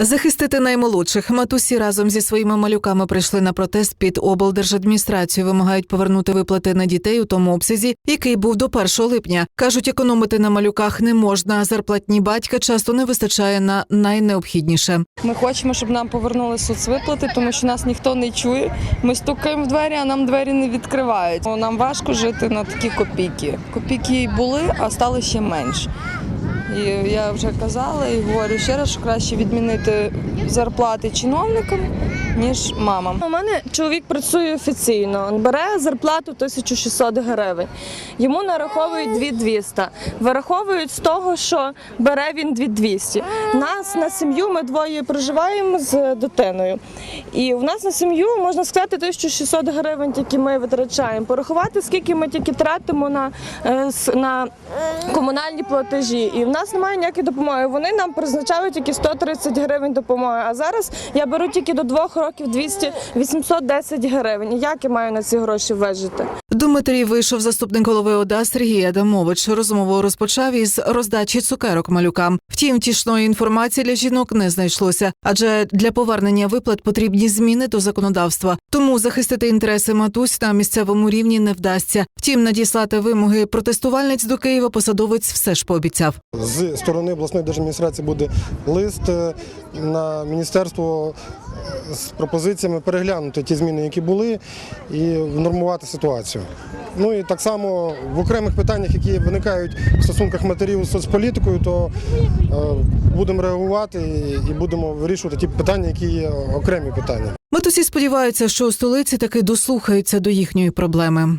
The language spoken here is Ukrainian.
Захистити наймолодших матусі разом зі своїми малюками прийшли на протест під облдержадміністрацію. Вимагають повернути виплати на дітей у тому обсязі, який був до 1 липня. кажуть, економити на малюках не можна. Зарплатні батька часто не вистачає на найнеобхідніше. Ми хочемо, щоб нам повернули соцвиплати, тому що нас ніхто не чує. Ми стукаємо в двері, а нам двері не відкривають. Нам важко жити на такі копійки. Копійки були, а стало ще менше. І я вже казала і говорю ще раз, що краще відмінити зарплати чиновникам, ніж мамам. У мене чоловік працює офіційно, він бере зарплату 1600 гривень. Йому нараховують 2200. Вираховують з того, що бере він 2200. Нас на сім'ю ми двоє проживаємо з дитиною. І в нас на сім'ю можна сказати 1600 гривень, тільки ми витрачаємо. Порахувати, скільки ми тільки тратимо на, е, на комунальні платежі. І в нас немає ніякої допомоги. Вони нам призначають тільки 130 гривень допомоги. А зараз я беру тільки до двох років 200 810 гривень. Як я маю на ці гроші вижити? До матерів вийшов заступник голови ОДА Сергій Адамович. Розмову розпочав із роздачі цукерок малюкам. Втім, тішної інформації для жінок не знайшлося, адже для повернення виплат потрібні зміни до законодавства. Тому захистити інтереси матусь на місцевому рівні не вдасться. Втім, надіслати вимоги протестувальниць до Києва посадовець все ж пообіцяв. З сторони обласної держадміністрації буде лист е, на міністерство з пропозиціями переглянути ті зміни, які були, і внормувати ситуацію. Ну і так само в окремих питаннях, які виникають в стосунках матерів з соцполітикою, то е, будемо реагувати і будемо вирішувати ті питання, які є окремі питання. Матусі сподіваються, що у столиці таки дослухаються до їхньої проблеми.